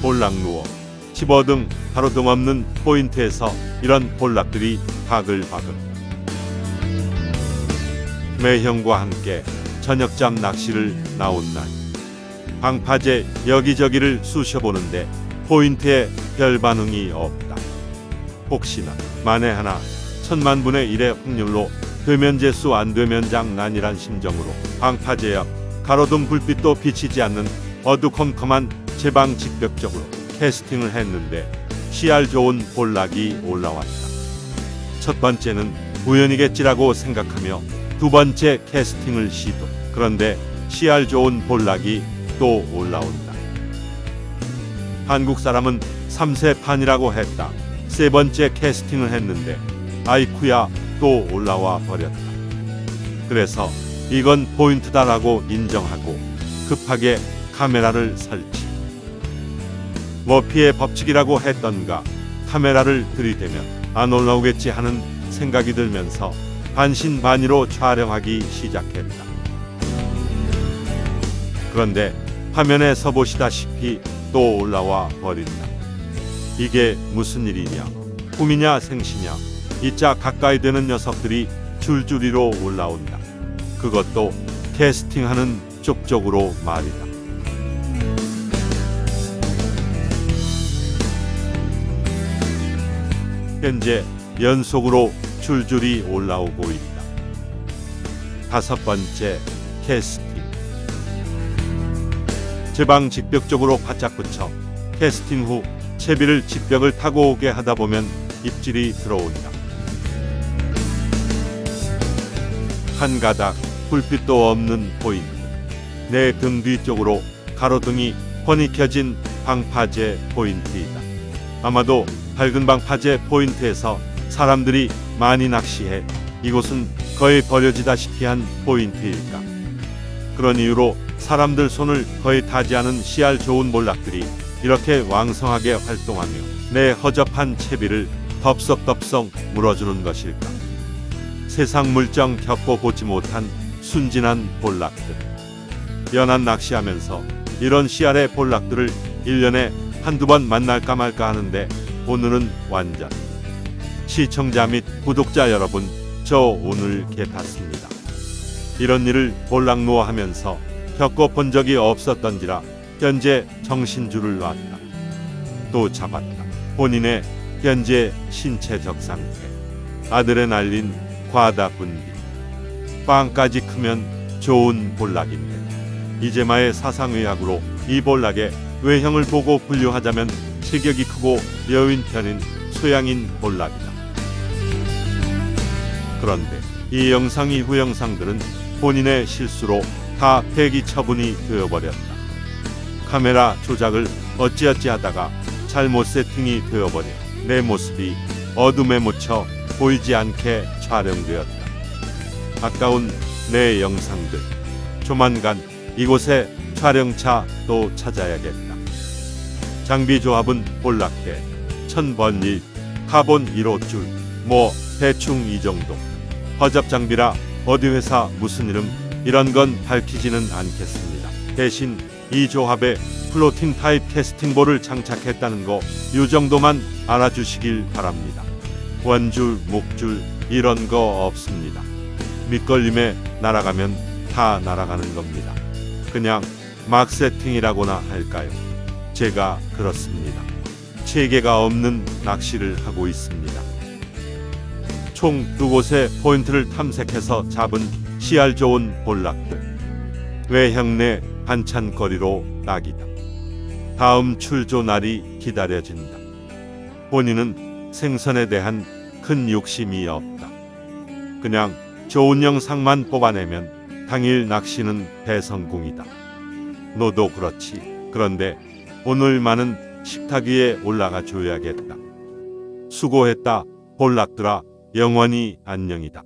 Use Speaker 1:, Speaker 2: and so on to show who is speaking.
Speaker 1: 볼락 누워 집어등 가로등 없는 포인트에서 이런 볼락들이 바글바글 매형과 함께 저녁잠 낚시를 나온 날 방파제 여기저기를 쑤셔보는데 포인트에 별 반응이 없다. 혹시나 만에 하나 천만 분의 일의 확률로 되면제수 안 되면 장난이란 심정으로 방파제 옆 가로등 불빛도 비치지 않는 어두컴컴한 제방 직벽적으로 캐스팅을 했는데 씨알 좋은 볼락이 올라왔다. 첫 번째는 우연이겠지라고 생각하며 두 번째 캐스팅을 시도. 그런데 씨알 좋은 볼락이 또 올라온다. 한국 사람은 3세 판이라고 했다. 세 번째 캐스팅을 했는데 아이쿠야 또 올라와 버렸다. 그래서 이건 포인트다라고 인정하고 급하게 카메라를 설치. 머피의 법칙이라고 했던가 카메라를 들이대면 안 올라오겠지 하는 생각이 들면서 반신반의로 촬영하기 시작했다. 그런데 화면에 서 보시다시피 또 올라와 버린다. 이게 무슨 일이냐? 꿈이냐 생시냐? 이자 가까이 되는 녀석들이 줄줄이로 올라온다. 그것도 캐스팅하는 쪽쪽으로 말이다. 현재 연속으로 줄줄이 올라오고 있다. 다섯 번째 캐스팅. 제방 직벽 쪽으로 바짝 붙여 캐스팅 후 채비를 직벽을 타고 오게 하다 보면 입질이 들어온다. 한 가닥 불빛도 없는 포인트. 내 등 뒤쪽으로 가로등이 훤히 켜진 방파제 포인트이다. 아마도 밝은 방파제 포인트에서 사람들이 많이 낚시해 이곳은 거의 버려지다시피 한 포인트일까. 그런 이유로 사람들 손을 거의 타지 않은 씨알 좋은 몰락들이 이렇게 왕성하게 활동하며 내 허접한 채비를 덥석덥석 물어주는 것일까. 세상 물정 겪어보지 못한 순진한 볼락들. 연한 낚시하면서 이런 씨알의 볼락들을 1년에 한두 번 만날까 말까 하는데 오늘은 완전. 시청자 및 구독자 여러분, 저 오늘 개 탔습니다. 이런 일을 볼락노 하면서 겪어본 적이 없었던지라 현재 정신줄을 놨다. 또 잡았다. 본인의 현재 신체적 상태. 아들의 날린 과다 분비. 빵까지 크면 좋은 볼락인데. 이재마의 사상의학으로 이 볼락의 외형을 보고 분류하자면 체격이 크고 여인 편인 소양인 볼락이다. 그런데 이 영상 이후 영상들은 본인의 실수로 다 폐기 처분이 되어버렸다. 카메라 조작을 어찌어찌 하다가 잘못 세팅이 되어버려 내 모습이 어둠에 묻혀 보이지 않게 촬영되었다. 아까운 내 영상들. 조만간 이곳에 촬영차 또 찾아야겠다. 장비 조합은 볼락해. 천번일, 카본 1호 줄, 뭐 대충 이 정도. 허접 장비라 어디 회사 무슨 이름 이런 건 밝히지는 않겠습니다. 대신 이 조합에 플로팅 타입 캐스팅볼을 장착했다는 거 요 정도만 알아주시길 바랍니다. 원줄, 목줄 이런 거 없습니다. 밑걸림에 날아가면 다 날아가는 겁니다. 그냥 막 세팅이라고나 할까요? 제가 그렇습니다. 체계가 없는 낚시를 하고 있습니다. 총 두 곳의 포인트를 탐색해서 잡은 씨알 좋은 볼락들. 외형 내 반찬거리로 딱이다. 다음 출조 날이 기다려진다. 본인은 생선에 대한 큰 욕심이 없다. 그냥 좋은 영상만 뽑아내면 당일 낚시는 대성공이다. 너도 그렇지. 그런데 오늘만은 식탁 위에 올라가 줘야겠다. 수고했다. 볼락들아 영원히 안녕이다.